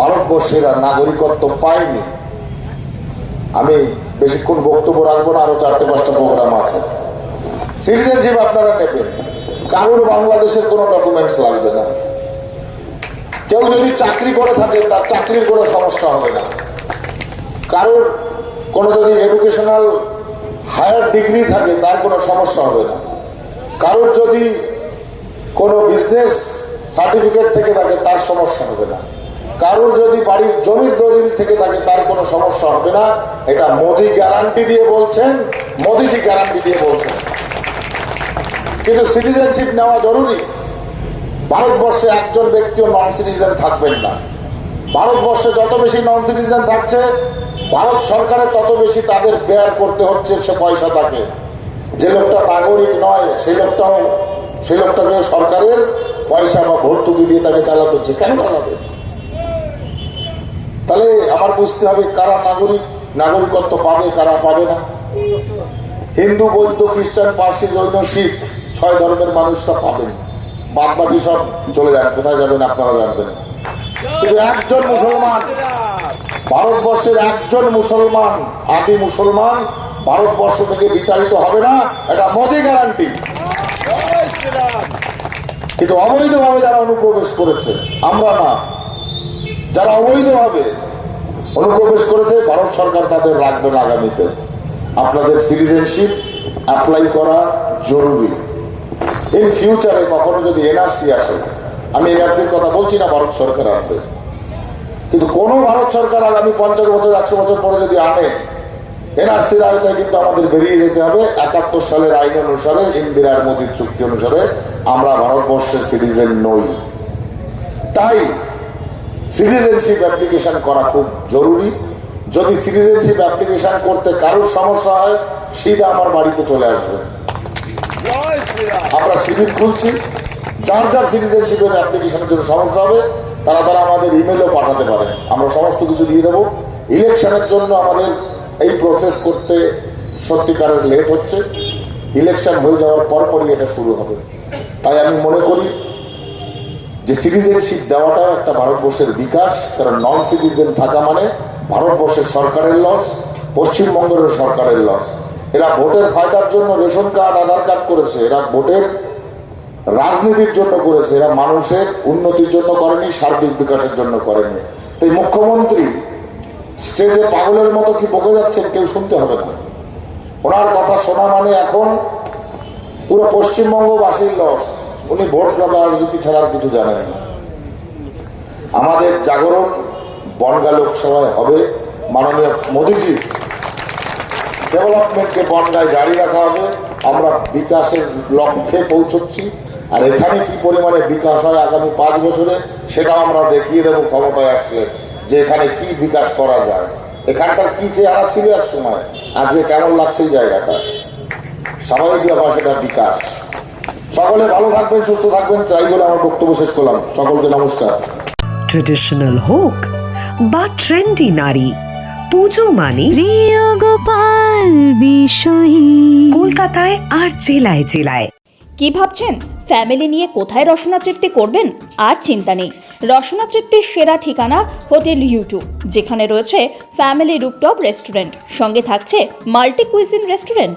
ভারতবর্ষের নাগরিকত্ব পায়নি। আমি বেশিক্ষণ বক্তব্য রাখব না, আরও চারটে পাঁচটা প্রোগ্রাম আছে। সিটিজেনশিপ আপনারা নেবেন। কারোর বাংলাদেশের কোনো ডকুমেন্টস লাগবে না। কেউ যদি চাকরি করে থাকে, তার চাকরির কোনো সমস্যা হবে না। কারোর কোনো যদি এডুকেশনাল হায়ার ডিগ্রি থাকে, তার কোনো সমস্যা হবে না। কারোর যদি কোনো বিজনেস সার্টিফিকেট থেকে থাকে, তার সমস্যা হবে না। কারোর যদি বাড়ির জমির দলিল থেকে থাকে, তার কোনো সমস্যা হবে না। এটা মোদি গ্যারান্টি দিয়ে বলছেন, মোদিজি গ্যারান্টি দিয়ে বলছেন। কিন্তু সিটিজেনশিপ নেওয়া জরুরি। ভারতবর্ষে একজন ব্যক্তিও নন সিটিজেন থাকবেন না। ভারতবর্ষে যত বেশি নন সিটিজেন থাকছে, ভারত সরকারের তত বেশি তাদের ব্যয় করতে হচ্ছে সে পয়সা তাকে। যে লোকটা নাগরিক নয়, সেই লোকটাও সেই লোকটাকে সরকারের পয়সা বা ভর্তুকি দিয়ে তাকে চালাতে হচ্ছে। কেন চালাবে? বুঝতে হবে কারা নাগরিক, নাগরিকত্ব পাবে, কারা পাবে না। হিন্দু, বৌদ্ধ, খ্রিস্টান, পার্সি, জৈন, শিখ, ছয় ধর্মের মানুষরা পাবেন বাদ বাকি সব চলে যান কোথায় যাবেন আপনারা জানবেন। কিন্তু একজন মুসলমান, ভারতবর্ষের একজন মুসলমান, আদি মুসলমান ভারতবর্ষ থেকে বিতাড়িত হবে না, এটা মোদি গ্যারান্টি কিন্তু অবৈধভাবে যারা অনুপ্রবেশ করেছে, আমরা না। যারা অবৈধভাবে অনুপ্রবেশ করেছে, ভারত সরকার তাদের রাখবে না আগামীতে। আপনাদের সিটিজেনশিপ অ্যাপ্লাই করা জরুরি। ইন ফিউচারে কখনো যদি এনআরসি আসে, আমি এনআরসির কথা বলছি না, ভারত সরকার আনবে কিন্তু কোন ভারত সরকার আগামী পঞ্চাশ বছর, একশো বছর পরে যদি আনে এনআরসির আয়তায় কিন্তু আমাদের বেরিয়ে যেতে হবে। একাত্তর সালের আইন অনুসারে, ইন্দিরার মোদীর চুক্তি অনুসারে আমরা ভারতবর্ষের সিটিজেন নই। তাই সিটিজেনশিপ অ্যাপ্লিকেশন করা খুব জরুরি। যদি সিটিজেনশিপ অ্যাপ্লিকেশন করতে কারোর সমস্যা হয়, সিধা আমার বাড়িতে চলে আসবে। আমরা শিবির খুলছি। যার যার সিটিজেনশিপের অ্যাপ্লিকেশনের জন্য সমস্যা হবে, তারা তারা আমাদের ইমেলও পাঠাতে পারে। আমরা সমস্ত কিছু দিয়ে দেবো। ইলেকশনের জন্য আমাদের এই প্রসেস করতে সত্যিকারের লেট হচ্ছে। ইলেকশন হয়ে যাওয়ার পরপরই এটা শুরু হবে। তাই আমি মনে করি যে সিটিজেনশিপ দেওয়াটা একটা ভারতবর্ষের বিকাশ, কারণ নন সিটিজেন থাকা মানে ভারতবর্ষের সরকারের লস পশ্চিমবঙ্গের সরকারের লস এরা ভোটের ফায়দার জন্য রেশন কার্ড, আধার কার্ড করেছে। এরা ভোটের রাজনীতির জন্য করেছে। এরা মানুষের উন্নতির জন্য করেনি, সার্বিক বিকাশের জন্য করেনি। তাই মুখ্যমন্ত্রী স্টেজে পাগলের মতো কি বকে যাচ্ছেন কেউ শুনতে হবে না। ওনার কথা শোনা মানে এখন পুরো পশ্চিমবঙ্গবাসীর লস উনি ভোট রাজনীতি ছাড়া কিছু জানেন না। আমাদের জাগরণ বনগা লোকসভায় হবে। মাননীয় মোদীজি, ডেভেলপমেন্টকে বনগায় জারি রাখা হবে। আমরা বিকাশের লক্ষ্যে পৌঁছচ্ছি। আর এখানে কি পরিমাণে বিকাশ হয় আগামী পাঁচ বছরে, সেটাও আমরা দেখিয়ে দেবো ক্ষমতায় আসলে যে এখানে কি বিকাশ করা যায়। এখানটার কি চেহারা ছিল এক সময়? আজকে কেমন লাগছে এই জায়গাটা? স্বাভাবিক ব্যাপার সেটা বিকাশ। সকলে ভালো থাকবেন সুস্থ থাকবেন। চাই বলে আমার বক্তব্য শেষ করলাম। সকলকে নমস্কার। ট্রেডিশনাল হোক বা ট্রেন্ডি নারী পুজো মানে প্রিয় গোপাল বিষয়ী। কলকাতায় আর জেলায় জেলায়। কি ভাবছেন? ফ্যামিলি নিয়ে কোথায় রসনা তৃপ্তি করবেন? আর চিন্তা নেই। রসনা তৃপ্তির সেরা ঠিকানা হোটেল ইউটিউব যেখানে রয়েছে ফ্যামিলি রুপটপ রেস্টুরেন্ট সঙ্গে থাকছে মাল্টি কুইজিন রেস্টুরেন্ট